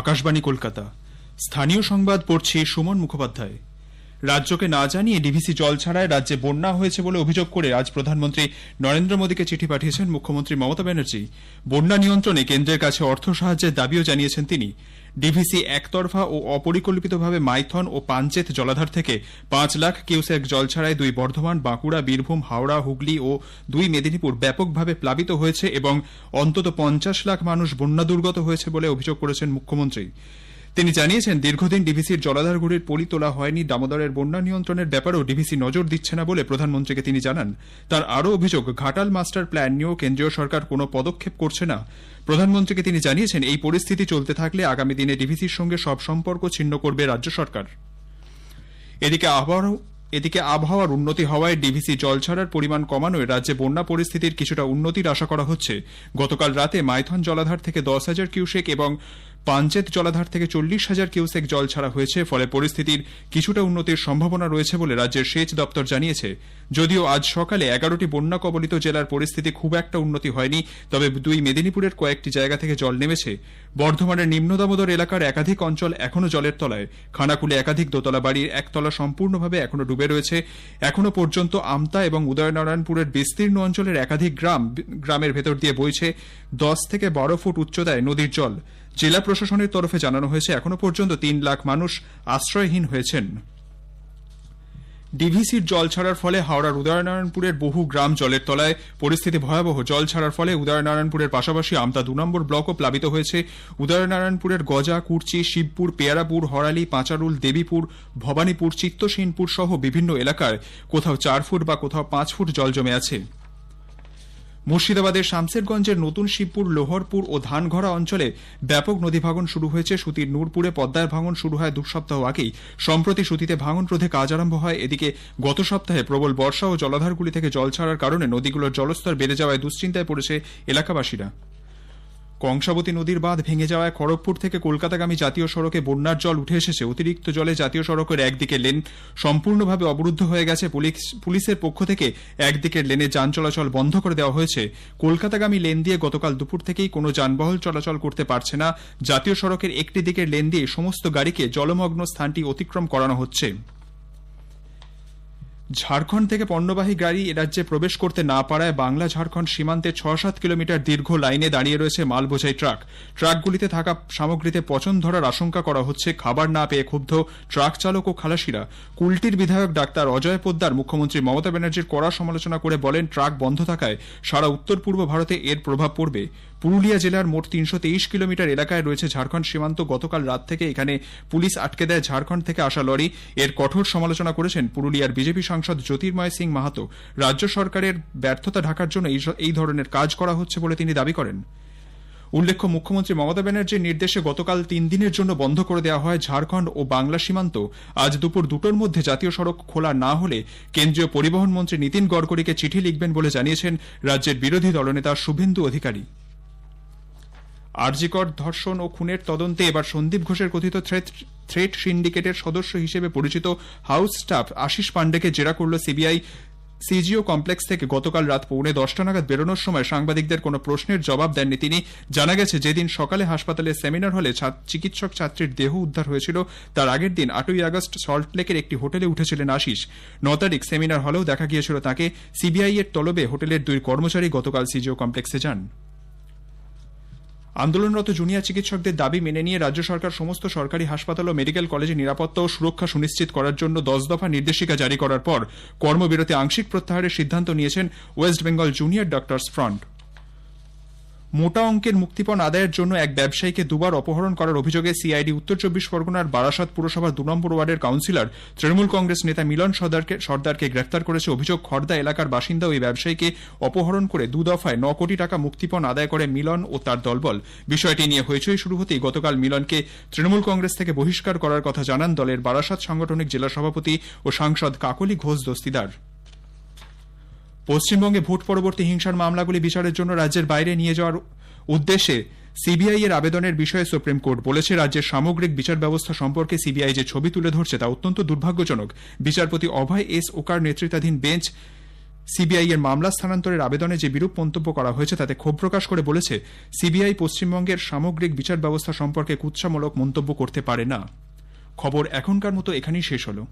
আকাশবাণী কলকাতা। স্থানীয় সংবাদ পড়ছে সুমন মুখোপাধ্যায়। রাজ্যকে না জানিয়ে ডিভিসি জল ছাড়ায় রাজ্যে বন্যা হয়েছে বলে অভিযোগ করে আজ প্রধানমন্ত্রী নরেন্দ্র মোদীকে চিঠি পাঠিয়েছেন মুখ্যমন্ত্রী মমতা ব্যানার্জি। বন্যা নিয়ন্ত্রণে কেন্দ্রের কাছে অর্থ সাহায্যের দাবিও জানিয়েছেন তিনি। ডিভিসি একতরফা ও অপরিকল্পিতভাবে মাইথন ও পাঞ্চেত জলাধার থেকে পাঁচ লাখ কিউসেক জল ছাড়ায় দুই বর্ধমান, বাঁকুড়া, বীরভূম, হাওড়া, হুগলি ও দুই মেদিনীপুর ব্যাপকভাবে প্লাবিত হয়েছে এবং অন্তত পঞ্চাশ লাখ মানুষ বন্যা দুর্গত হয়েছে বলে অভিযোগ করেছেন মুখ্যমন্ত্রী। তিনি জানিয়েছেন, দীর্ঘদিন ডিভিসির জলাধারগুলির পলি তোলা হয়নি, দামোদরের বন্যা নিয়ন্ত্রণের ব্যাপারেও ডিভিসি নজর দিচ্ছে না বলে প্রধানমন্ত্রীকে তিনি জানান। তার আরও অভিযোগ, ঘাটাল মাস্টার প্ল্যান নিয়েও কেন্দ্রীয় সরকার কোনো পদক্ষেপ করছে না। প্রধানমন্ত্রীকে তিনি জানিয়েছেন, এই পরিস্থিতি চলতে থাকলে আগামী দিনে ডিভিসির সঙ্গে সব সম্পর্ক ছিন্ন করবে রাজ্য সরকার। এদিকে এদিকে আবহাওয়ার উন্নতি হওয়ায় ডিভিসি জল ছাড়ার পরিমাণ কমানোয় রাজ্যে বন্যা পরিস্থিতির কিছুটা উন্নতির আশা করা হচ্ছে। গতকাল রাতে মাইথন জলাধার থেকে দশ হাজার কিউসেক এবং পাঞ্চেত জলাধার থেকে চল্লিশ হাজার কিউসেক জল ছাড়া হয়েছে, ফলে পরিস্থিতির কিছুটা উন্নতির সম্ভাবনা রয়েছে বলে রাজ্যের সেচ দপ্তর জানিয়েছে। যদিও আজ সকালে এগারোটি বন্যা কবলিত জেলার পরিস্থিতি খুব একটা উন্নতি হয়নি, তবে দুই মেদিনীপুরের কয়েকটি জায়গা থেকে জল নেমেছে। বর্ধমানের নিম্ন দামোদর এলাকার একাধিক অঞ্চল এখনও জলের তলায়। খানাকুলে একাধিক দোতলা বাড়ির একতলা সম্পূর্ণভাবে এখনও ডুবে রয়েছে। এখনও পর্যন্ত আমতা এবং উদয়নারায়ণপুরের বিস্তীর্ণ অঞ্চলের একাধিক গ্রাম গ্রামের ভেতর দিয়ে বইছে দশ থেকে বারো ফুট উচ্চতায় নদীর জল। জেলা প্রশাসনের তরফে জানানো হয়েছে, এখনও পর্যন্ত তিন লাখ মানুষ আশ্রয়হীন হয়েছেন। ডিভিসির জল ছাড়ার ফলে হাওড়ার উদয়নারায়ণপুরের বহু গ্রাম জলের তলায় পরিস্থিতি ভয়াবহ। জল ছাড়ার ফলে উদয়নারায়ণপুরের পাশাপাশি আমতা দু নম্বর ব্লকও প্লাবিত হয়েছে। উদয়নারায়ণপুরের গজা, কুর্চি, শিবপুর, পেয়ারাপুর, হরালি, পাঁচারুল, দেবীপুর, ভবানীপুর চিত্তসীনপুর সহ বিভিন্ন এলাকায় কোথাও চার ফুট বা কোথাও পাঁচ ফুট জল জমে আছে। মুর্শিদাবাদের শামসেরগঞ্জের নতুন শিবপুর, লোহরপুর ও ধানঘরা অঞ্চলে ব্যাপক নদী ভাঙন শুরু হয়েছে। সুতির নূরপুরে পদ্মার ভাঙন শুরু হয় দু সপ্তাহ আগেই। সম্প্রতি সুতিতে ভাঙন রোধে কাজ আরম্ভ হয়। এদিকে গত সপ্তাহে প্রবল বর্ষা ও জলাধারগুলি থেকে জল ছাড়ার কারণে নদীগুলোর জলস্তর বেড়ে যাওয়ায় দুশ্চিন্তায় পড়েছে এলাকাবাসীরা। কংসাবতী নদীর বাঁধ ভেঙে যাওয়ায় খড়গপুর থেকে কলকাতাগামী জাতীয় সড়কে বন্যার জল উঠে এসেছে। অতিরিক্ত জলে জাতীয় সড়কের একদিকে লেন সম্পূর্ণভাবে অবরুদ্ধ হয়ে গেছে। পুলিশ- পুলিশের পক্ষ থেকে একদিকের লেনে যান চলাচল বন্ধ করে দেওয়া হয়েছে। কলকাতাগামী লেন দিয়ে গতকাল দুপুর থেকেই কোনো যানবাহন চলাচল করতে পারছে না। জাতীয় সড়কের একটি দিকের লেন দিয়ে সমস্ত গাড়িকে জলমগ্ন স্থানটি অতিক্রম করানো হচ্ছে। ঝাড়খণ্ড থেকে পণ্যবাহী গাড়ি এ রাজ্যে প্রবেশ করতে না পারায় বাংলা ঝাড়খণ্ড সীমান্তে ছ সাত কিলোমিটার দীর্ঘ লাইনে দাঁড়িয়ে রয়েছে মাল বোঝাই ট্রাক। ট্রাকগুলিতে থাকা সামগ্রীতে পচন ধরার আশঙ্কা করা হচ্ছে। খাবার না পেয়ে ক্ষুব্ধ ট্রাক চালক ও খালাসিরা। কুলটির বিধায়ক ডাক্তার অজয় পোদ্দার, মুখ্যমন্ত্রী মমতা ব্যানার্জির কড়া সমালোচনা করে বলেন, ট্রাক বন্ধ থাকায় সারা উত্তর পূর্ব ভারতে এর প্রভাব পড়বে। পুরুলিয়া জেলার মোট তিনশো তেইশ কিলোমিটার এলাকায় রয়েছে ঝাড়খণ্ড সীমান্ত। গতকাল রাত থেকে এখানে পুলিশ আটকে দেয় ঝাড়খণ্ড থেকে আসা লরি। এর কঠোর সমালোচনা করেছেন পুরুলিয়ার বিজেপি সাংসদ জ্যোতির্ময় সিং মাহাতো। রাজ্য সরকারের ব্যর্থতা ঢাকার জন্য এই- ধরনের কাজ করা হচ্ছে বলে তিনি দাবি করেন। উল্লেখ্য, মুখ্যমন্ত্রী মমতা ব্যানার্জির নির্দেশে গতকাল তিন দিনের জন্য বন্ধ করে দেওয়া হয় ঝাড়খণ্ড ও বাংলা সীমান্ত। আজ দুপুর দুটোর মধ্যে জাতীয় সড়ক খোলা না হলে কেন্দ্রীয় পরিবহন মন্ত্রী নীতিন গডকরিকে চিঠি লিখবেন বলে জানিয়েছেন রাজ্যের বিরোধী দলনেতা শুভেন্দু অধিকারী। আরজিকর ধর্ষণ ও খুনের তদন্তে এবার সন্দীপ ঘোষের কথিত থ্রেট থ্রেট সিন্ডিকেটের সদস্য হিসেবে পরিচিত হাউস স্টাফ আশিস পান্ডেকে জেরা করল সিবিআই সিজিও কমপ্লেক্স থেকে গতকাল রাত পৌনে দশটা নাগাদ বেরোনোর সময় সাংবাদিকদের কোনো প্রশ্নের জবাব দেননি তিনি। জানা গেছে, যেদিন সকালে হাসপাতালের সেমিনার হলে চিকিৎসক ছাত্রীর দেহ উদ্ধার হয়েছিল, তার আগের দিন আটই আগস্ট সল্টলেকের একটি হোটেলে উঠেছিলেন আশিস। ন তারিখ সেমিনার হলেও দেখা গিয়েছিল তাকে। সিবিআই এর তলবে হোটেলের দুই কর্মচারী গতকাল সিজিও কমপ্লেক্সে যান। আন্দোলনরত জুনিয়র চিকিৎসকদের দাবি মেনে নিয়ে রাজ্য সরকার সমস্ত সরকারি হাসপাতাল ও মেডিকেল কলেজে নিরাপত্তা ও সুরক্ষা সুনিশ্চিত করার জন্য দশ দফা নির্দেশিকা জারি করার পর কর্মবিরতি আংশিক প্রত্যাহারের সিদ্ধান্ত নিয়েছেন west Bengal junior doctors front. মোটা অঙ্কের মুক্তিপণ আদায়ের জন্য এক ব্যবসায়ীকে দুবার অপহরণ করার অভিযোগে সিআইডি উত্তর চব্বিশ পরগনার বারাসাত পুরসভার দু নম্বর ওয়ার্ডের কাউন্সিলর তৃণমূল কংগ্রেস নেতা মিলন সর্দারকে সর্দারকে গ্রেফতার করেছে অভিযোগ খর্দা এলাকার বাসিন্দা ওই ব্যবসায়ীকে অপহরণ করে দু দফায় ন কোটি টাকা মুক্তিপণ আদায় করে মিলন ও তার দলবল। বিষয়টি নিয়ে হইচই শুরু হতেই গতকাল মিলনকে তৃণমূল কংগ্রেস থেকে বহিষ্কার করার কথা জানান দলের বারাসাত সাংগঠনিক জেলা সভাপতি ও সাংসদ কাকলি ঘোষ দস্তিদার। পশ্চিমবঙ্গে ভোট পরবর্তী হিংসার মামলাগুলি বিচারের জন্য রাজ্যের বাইরে নিয়ে যাওয়ার উদ্দেশ্যে সিবিআই এর আবেদনের বিষয়ে সুপ্রিম কোর্ট বলেছে, রাজ্যের সামগ্রিক বিচার ব্যবস্থা সম্পর্কে সিবিআই যে ছবি তুলে ধরছে তা অত্যন্ত দুর্ভাগ্যজনক। বিচারপতি অভয় এস ওকার নেতৃত্বাধীন বেঞ্চ সিবিআই এর মামলা স্থানান্তরের আবেদনে যে বিরূপ মন্তব্য করা হয়েছে তাতে ক্ষোভ প্রকাশ করে বলেছে, সিবিআই পশ্চিমবঙ্গের সামগ্রিক বিচার ব্যবস্থা সম্পর্কে কুৎসামূলক মন্তব্য করতে পারে না। খবর এখনকার মতো এখানেই শেষ হলো।